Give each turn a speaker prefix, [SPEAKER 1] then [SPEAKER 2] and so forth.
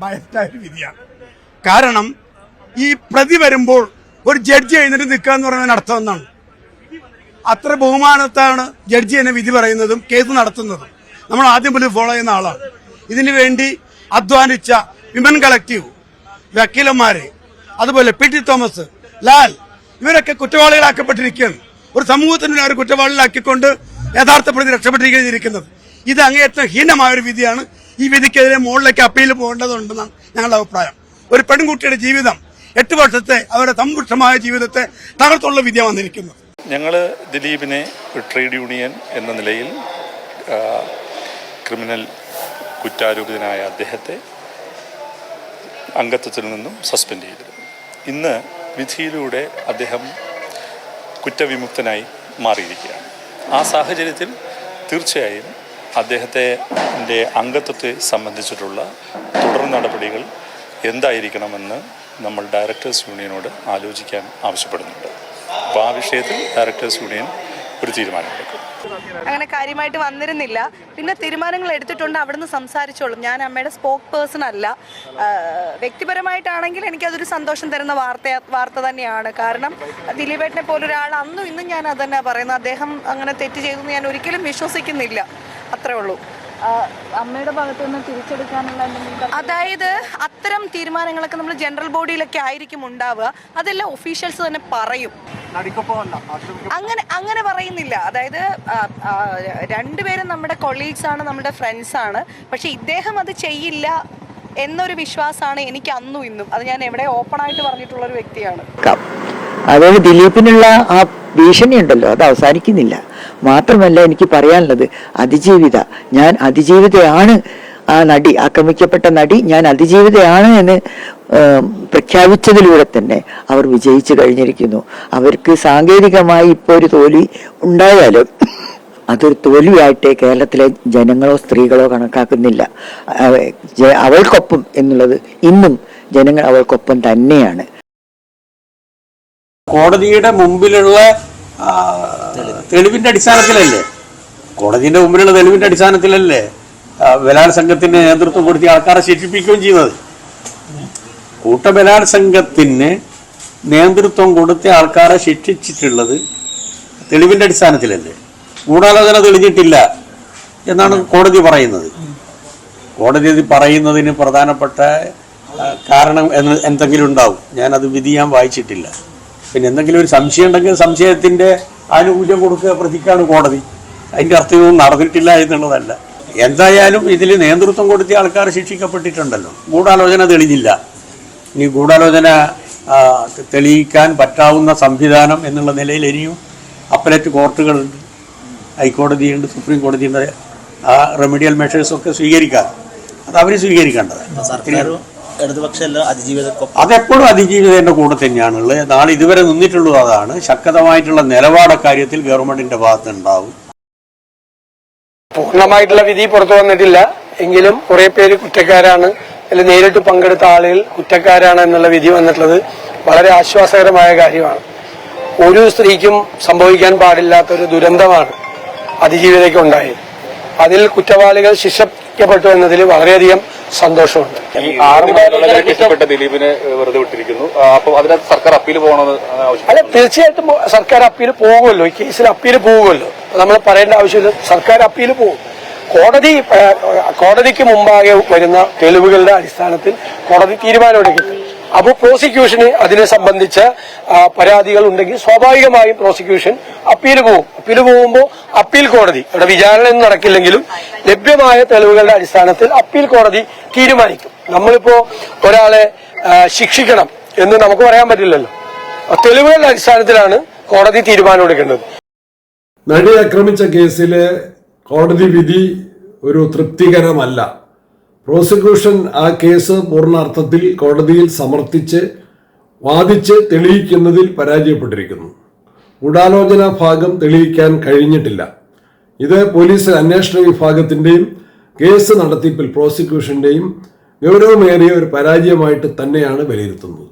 [SPEAKER 1] ബയസ്റ്റായ ഒരു വിധിയാണ് കാരണം ഈ പ്രതി വരുമ്പോൾ ഒരു ജഡ്ജി എഴുന്നേറ്റ് നിൽക്കുക എന്ന് പറയുന്നതിന് അർത്ഥം എന്നാണ്. അത്ര ബഹുമാനത്താണ് ജഡ്ജി എന്നെ വിധി പറയുന്നതും കേസ് നടത്തുന്നതും. നമ്മൾ ആദ്യം പോലും ഫോളോ ചെയ്യുന്ന ആളാണ്. ഇതിനു വേണ്ടി അധ്വാനിച്ച വിമൻ കളക്റ്റീവ് വക്കീലന്മാരെ അതുപോലെ പി ടി തോമസ് ലാൽ ഇവരൊക്കെ കുറ്റവാളികളാക്കപ്പെട്ടിരിക്കുകയാണ്. ഒരു സമൂഹത്തിന് അവർ കുറ്റവാളികളാക്കിക്കൊണ്ട് യഥാർത്ഥ പ്രതി രക്ഷപ്പെട്ടിരിക്കുന്നത് ഇത് അങ്ങേയറ്റം ഹീനമായ ഒരു വിധിയാണ്. ഈ വിധിക്കെതിരെ മുകളിലേക്ക് അപ്പീൽ പോകേണ്ടതുണ്ടെന്നാണ് ഞങ്ങളുടെ അഭിപ്രായം. ഒരു പെൺകുട്ടിയുടെ ജീവിതം എട്ട് വർഷത്തെ അവരുടെ സമ്പുഷ്ടമായ ജീവിതത്തെ തകർത്തുള്ള വിദ്യ വന്നിരിക്കുന്നു
[SPEAKER 2] ഞങ്ങൾ ദിലീപിനെ ട്രേഡ് യൂണിയൻ എന്ന നിലയിൽ ക്രിമിനൽ കുറ്റാരോപിതനായ അദ്ദേഹത്തെ അംഗത്വത്തിൽ നിന്നും സസ്പെൻഡ് ചെയ്തിരുന്നു. ഇന്ന് വിധിയിലൂടെ അദ്ദേഹം കുറ്റവിമുക്തനായി മാറിയിരിക്കുകയാണ്. ആ സാഹചര്യത്തിൽ തീർച്ചയായും അദ്ദേഹത്തെ ന്റെ അംഗത്വത്തെ സംബന്ധിച്ചിട്ടുള്ള തുടർ നടപടികൾ എന്തായിരിക്കണമെന്ന് നമ്മൾ ഡയറക്ടേഴ്സ് യൂണിയനോട് ആലോചിക്കാൻ ആവശ്യപ്പെടുന്നുണ്ട്. അപ്പോൾ ആ വിഷയത്തിൽ ഡയറക്ടേഴ്സ് യൂണിയൻ ഒരു തീരുമാനമെടുക്കും
[SPEAKER 3] അങ്ങനെ കാര്യമായിട്ട് വന്നിരുന്നില്ല. പിന്നെ തീരുമാനങ്ങൾ എടുത്തിട്ടുണ്ട്. അവിടുന്ന് സംസാരിച്ചോളും. ഞാൻ അമ്മയുടെ സ്പോക്ക് പേഴ്സൺ അല്ല. വ്യക്തിപരമായിട്ടാണെങ്കിൽ എനിക്കതൊരു സന്തോഷം തരുന്ന വാർത്ത വാർത്ത തന്നെയാണ്. കാരണം ദിലീപേട്ടനെ പോലൊരാൾ അന്നും ഇന്നും ഞാൻ അത് തന്നെ പറയുന്നത്. അദ്ദേഹം അങ്ങനെ തെറ്റ് ചെയ്തെന്ന് ഞാൻ ഒരിക്കലും വിശ്വസിക്കുന്നില്ല. അത്രേ ഉള്ളൂ.
[SPEAKER 4] അമ്മയുടെ ഭാഗത്തു നിന്ന് തിരിച്ചെടുക്കാനുള്ള എന്തെങ്കിലും
[SPEAKER 3] അതായത് അത്തരം തീരുമാനങ്ങളൊക്കെ നമ്മൾ ജനറൽ ബോഡിയിലൊക്കെ ആയിരിക്കും ഉണ്ടാവുക. അതെല്ലാം ഒഫീഷ്യൽസ് തന്നെ പറയും. അങ്ങനെ അങ്ങനെ പറയുന്നില്ല. അതായത് രണ്ടുപേരും നമ്മുടെ കൊളീഗ്സ് ആണ് നമ്മുടെ ഫ്രണ്ട്സ് ആണ്. പക്ഷെ ഇദ്ദേഹം അത് ചെയ്യില്ല എന്നൊരു വിശ്വാസമാണ് എനിക്ക് അന്നും ഇന്നും. അത് ഞാൻ എവിടെ ഓപ്പൺ ആയിട്ട് പറഞ്ഞിട്ടുള്ള ഒരു വ്യക്തിയാണ്.
[SPEAKER 5] അതായത് അതുകൊണ്ട് ദിലീപിനുള്ള ആ ഭീഷണി ഉണ്ടല്ലോ അത് അവസാനിക്കുന്നില്ല. മാത്രമല്ല എനിക്ക് പറയാനുള്ളത് അതിജീവിത. ഞാൻ അതിജീവിതയാണ്. ആ നടി ആക്രമിക്കപ്പെട്ട നടി ഞാൻ അതിജീവിതയാണ് എന്ന് പ്രഖ്യാപിച്ചതിലൂടെ തന്നെ അവർ വിജയിച്ചു കഴിഞ്ഞിരിക്കുന്നു. അവർക്ക് സാങ്കേതികമായി ഇപ്പോൾ ഒരു തോൽവി ഉണ്ടായാലും അതൊരു തോൽവിയായിട്ട് കേരളത്തിലെ ജനങ്ങളോ സ്ത്രീകളോ കണക്കാക്കുന്നില്ല. അവ- അവൾക്കൊപ്പം എന്നുള്ളത് ഇന്നും ജനങ്ങൾ അവൾക്കൊപ്പം തന്നെയാണ്.
[SPEAKER 6] കോടതിയുടെ മുമ്പിലുള്ള തെളിവിന്റെ അടിസ്ഥാനത്തിലല്ലേ? കോടതിന്റെ മുമ്പിലുള്ള തെളിവിന്റെ അടിസ്ഥാനത്തിലല്ലേ ബലാത്സംഗത്തിന് നേതൃത്വം കൊടുത്തി ആൾക്കാരെ ശിക്ഷിപ്പിക്കുകയും ചെയ്യുന്നത്? കൂട്ടബലാത്സംഗത്തിന് നേതൃത്വം കൊടുത്ത ആൾക്കാരെ ശിക്ഷിച്ചിട്ടുള്ളത് തെളിവിന്റെ അടിസ്ഥാനത്തിലല്ലേ? ഗൂഢാലോചന തെളിഞ്ഞിട്ടില്ല എന്നാണ് കോടതി പറയുന്നത്. കോടതി ഇത് പറയുന്നതിന് പ്രധാനപ്പെട്ട കാരണം എന്തെങ്കിലും ഉണ്ടാവും. ഞാനത് വിധി ഞാൻ വായിച്ചിട്ടില്ല. പിന്നെ എന്തെങ്കിലും ഒരു സംശയം ഉണ്ടെങ്കിൽ സംശയത്തിന്റെ ആനുകൂല്യം കൊടുക്കുക പ്രതിക്കാണ് കോടതി. അതിന്റെ അർത്ഥം ഇതൊന്നും നടന്നിട്ടില്ല എന്നുള്ളതല്ല. എന്തായാലും ഇതിൽ നേതൃത്വം കൊടുത്ത ആൾക്കാർ ശിക്ഷിക്കപ്പെട്ടിട്ടുണ്ടല്ലോ. ഗൂഢാലോചന തെളിഞ്ഞില്ല. ഇനി ഗൂഢാലോചന തെളിയിക്കാൻ പറ്റാവുന്ന സംവിധാനം എന്നുള്ള നിലയിൽ ഇനിയും അപ്പലറ്റ് കോർട്ടുകളുണ്ട്. ഹൈക്കോടതിയുണ്ട് സുപ്രീം കോടതിയുണ്ട്. ആ റെമഡിയൽ മെഷേഴ്സൊക്കെ സ്വീകരിക്കാം. അത് അവർ സ്വീകരിക്കേണ്ടത്
[SPEAKER 7] അതിജീവിതക്കൊപ്പം.
[SPEAKER 6] അതെപ്പോഴും അതിജീവിതയുടെ കൂടെ തന്നെയാണ് ഉള്ളത്. നാളെ ഇതുവരെ നിന്നിട്ടുള്ളത് അതാണ്. ശക്തമായിട്ടുള്ള നിലപാട് കാര്യത്തിൽ ഗവൺമെന്റിന്റെ ഭാഗത്ത് ഉണ്ടാവും
[SPEAKER 8] പൂർണമായിട്ടുള്ള വിധി പുറത്തു വന്നിട്ടില്ല. എങ്കിലും കുറെ പേര് കുറ്റക്കാരാണ്. അതിൽ നേരിട്ട് പങ്കെടുത്ത ആളുകൾ കുറ്റക്കാരാണ് എന്നുള്ള വിധി വന്നിട്ടുള്ളത് വളരെ ആശ്വാസകരമായ കാര്യമാണ്. ഒരു സ്ത്രീക്കും സംഭവിക്കാൻ പാടില്ലാത്ത ഒരു ദുരന്തമാണ് അതിജീവിതയ്ക്ക് ഉണ്ടായത്. അതിൽ കുറ്റവാളികൾ ശിക്ഷിക്കപ്പെട്ടു എന്നതിൽ വളരെയധികം സന്തോഷമുണ്ട്.
[SPEAKER 2] ദിലീപിനെ വെറുതെ വിട്ടിരിക്കുന്നു. അപ്പോൾ അതിനകത്ത് സർക്കാർ അപ്പീൽ പോകണമെന്ന്
[SPEAKER 8] അല്ല തീർച്ചയായിട്ടും സർക്കാർ അപ്പീൽ പോകുമല്ലോ. ഈ കേസിൽ അപ്പീൽ പോകുമല്ലോ. നമ്മൾ പറയേണ്ട ആവശ്യമില്ല. സർക്കാർ അപ്പീൽ പോകും. കോടതി കോടതിക്ക് മുമ്പാകെ വരുന്ന തെളിവുകളുടെ അടിസ്ഥാനത്തിൽ കോടതി തീരുമാനമെടുക്കും അപ്പോൾ പ്രോസിക്യൂഷന് അതിനെ സംബന്ധിച്ച പരാതികൾ ഉണ്ടെങ്കിൽ സ്വാഭാവികമായും പ്രോസിക്യൂഷൻ അപ്പീൽ പോകും. അപ്പീൽ പോകുമ്പോൾ അപ്പീൽ കോടതി അവിടെ വിചാരണ നടക്കില്ലെങ്കിലും ലഭ്യമായ തെളിവുകളുടെ അടിസ്ഥാനത്തിൽ അപ്പീൽ കോടതി തീരുമാനിക്കും. നമ്മളിപ്പോ ഒരാളെ ശിക്ഷിക്കണം എന്ന് നമുക്ക് പറയാൻ പറ്റില്ലല്ലോ. തെളിവുകളുടെ അടിസ്ഥാനത്തിലാണ് കോടതി തീരുമാനം എടുക്കേണ്ടത്.
[SPEAKER 9] നടി ആക്രമിച്ച കേസിലെ കോടതി വിധി ഒരു തൃപ്തികരമല്ല. പ്രോസിക്യൂഷൻ ആ കേസ് പൂർണാർത്ഥത്തിൽ കോടതിയിൽ സമർത്ഥിച്ച് വാദിച്ച് തെളിയിക്കുന്നതിൽ പരാജയപ്പെട്ടിരിക്കുന്നു. ഗൂഢാലോചന ഭാഗം തെളിയിക്കാൻ കഴിഞ്ഞിട്ടില്ല. ഇത് പോലീസ് അന്വേഷണ വിഭാഗത്തിന്റെയും കേസ് നടത്തിപ്പിൽ പ്രോസിക്യൂഷന്റെയും ഗൗരവമേറിയ ഒരു പരാജയമായിട്ട് തന്നെയാണ് വിലയിരുത്തുന്നത്.